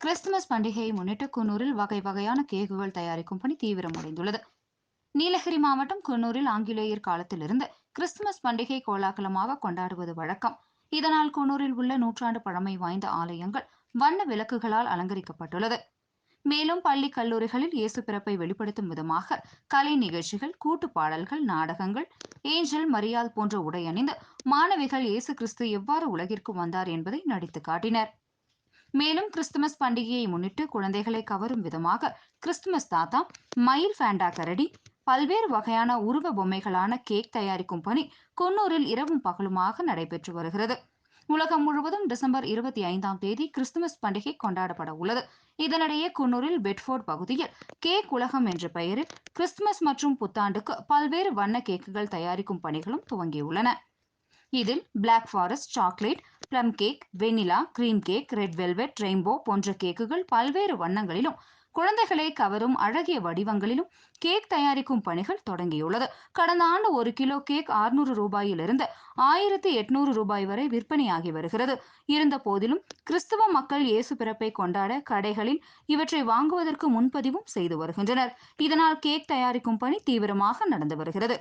Christmas பண்டிகையை முன்னிட்டு குன்னூரில் வகை வகையான கேக்குகள் தயாரிக்கும் பணி தீவிரமடைந்துள்ளது. நீலகிரி மாவட்டம் குன்னூரில் ஆங்கிலேயர் காலத்திலிருந்து கிறிஸ்துமஸ் பண்டிகை கோலாகலமாக கொண்டாடுவது வழக்கம். இதனால் குன்னூரில் உள்ள நூற்றாண்டு பழமை வாய்ந்த ஆலயங்கள் வண்ண விளக்குகளால் அலங்கரிக்கப்பட்டுள்ளது. மேலும் பள்ளி கல்லூரிகளில் இயேசு பிறப்பை வெளிப்படுத்தும் விதமாக கலை நிகழ்ச்சிகள் கூட்டு பாடல்கள் நாடகங்கள் ஏஞ்சல் மரியால் போன்ற உடை அணிந்து மாணவிகள் இயேசு கிறிஸ்து எவ்வாறு உலகிற்கு வந்தார் என்பதை நடித்து காட்டினர். மேலும் கிறிஸ்துமஸ் பண்டிகையை முன்னிட்டு குழந்தைகளை கவரும் விதமாக கிறிஸ்துமஸ் தாத்தா மயில் ஃபேண்டா கரடி பல்வேறு வகையான உருவ பொம்மைகளான கேக் தயாரிக்கும் பணி கொன்னூரில் இரவும் பகலுமாக நடைபெற்று வருகிறது. உலகம் முழுவதும் டிசம்பர் இருபத்தி ஐந்தாம் தேதி கிறிஸ்துமஸ் பண்டிகை கொண்டாடப்பட உள்ளது. இதனிடையே குன்னூரில் பெட்ஃபோர்ட் பகுதியில் கேக் உலகம் என்ற பெயரில் கிறிஸ்துமஸ் மற்றும் புத்தாண்டுக்கு பல்வேறு வண்ண கேக்குகள் தயாரிக்கும் பணிகளும் துவங்கியுள்ளன. இதில் black forest chocolate plum cake vanilla cream cake red velvet rainbow போன்ற கேக்குகள் பல்வேறு வண்ணங்களிலும் குழந்தைகளை கவரும் அழகிய வடிவங்களிலும் கேக் தயாரிக்கும் பணிகள் தொடங்கியுள்ளது. கடந்த ஆண்டு ஒரு கிலோ கேக் ஆறுநூறு ரூபாயிலிருந்து ஆயிரத்தி எட்நூறு ரூபாய் வரை விற்பனையாகி வருகிறது. இருந்த போதிலும் கிறிஸ்தவ மக்கள் இயேசு பிறப்பை கொண்டாட கடைகளில் இவற்றை வாங்குவதற்கு முன்பதிவும் செய்து வருகின்றனர். இதனால் கேக் தயாரிக்கும் பணி தீவிரமாக நடந்து வருகிறது.